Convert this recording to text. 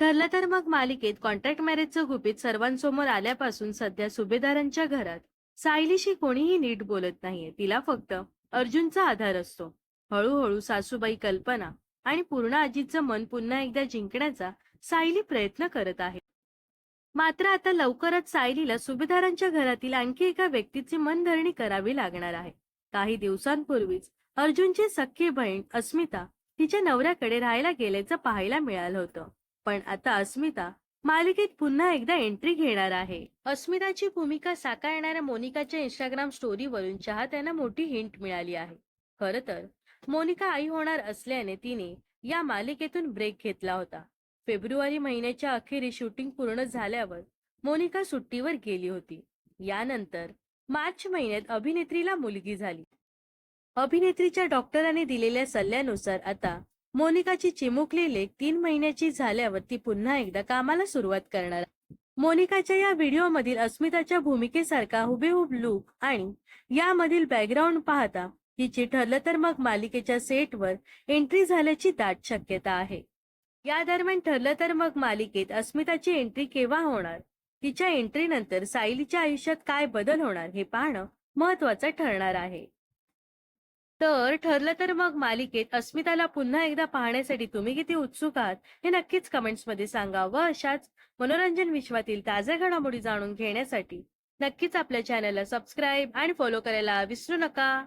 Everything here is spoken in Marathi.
ठरलं तर मग मालिकेत कॉन्ट्रॅक्ट मॅरेजचं गुपित सर्वांसमोर आल्यापासून सध्या सुभेदारांच्या घरात. सायलीशी कोणीही नीट बोलत नाहीये तिला फक्त अर्जुनचा आधार असतो. हळूहळू सासूबाई कल्पना आणि पूर्ण आजीचं मन पुन्हा एकदा जिंकण्याचा सायली प्रयत्न करत आहे. मात्र आता लवकरच सायलीला सुभेदारांच्या घरातील आणखी एका व्यक्तीची मनधरणी करावी लागणार आहे. काही दिवसांपूर्वीच अर्जुनची सख्खी बहीण अस्मिता तिच्या नवऱ्याकडे राहायला गेल्याचं पाहायला मिळालं होतं. पण आता अस्मिता मालिकेत पुन्हा एकदा एंट्री घेणार आहे. अस्मिताची भूमिका साकारणाऱ्या मोनिकाच्या इंस्टाग्राम स्टोरीवरून चाहत्यांना मोठी हिंट मिळाली आहे. खर तर मोनिका आई होणार असल्याने तिने या मालिकेतून ब्रेक घेतला होता. फेब्रुवारी महिन्याच्या अखेरी शूटिंग पूर्ण झाल्यावर मोनिका सुट्टीवर गेली होती. यानंतर मार्च महिन्यात अभिनेत्रीला मुलगी झाली. अभिनेत्रीच्या डॉक्टरांनी दिलेल्या सल्ल्यानुसार आता मोनिकाची चिमुकली लेख तीन महिन्याची झाल्यावर ती पुन्हा एकदा कामाला सुरुवात करणार. मोनिकाच्या या व्हिडिओमधील अस्मिताच्या भूमिकेसारखा हुबेहूब लुक आणि यामधील बॅकग्राऊंड पाहता हिची ठरलं तर मग मालिकेच्या सेटवर एंट्री झाल्याची दाट शक्यता आहे. या दरम्यान ठरलं तर मग मालिकेत अस्मिताची एंट्री केव्हा होणार? तिच्या एंट्री नंतर सायलीच्या आयुष्यात काय बदल होणार हे पाहणं महत्वाचं ठरणार आहे. तर ठरलं तर मग मालिकेत अस्मिताला पुन्हा एकदा पाहण्यासाठी तुम्ही किती उत्सुक आहात हे नक्कीच कमेंट्समध्ये सांगा व अशाच मनोरंजन विश्वातील ताज्या घडामोडी जाणून घेण्यासाठी नक्कीच आपल्या चॅनलला सबस्क्राईब आणि फॉलो करायला विसरू नका.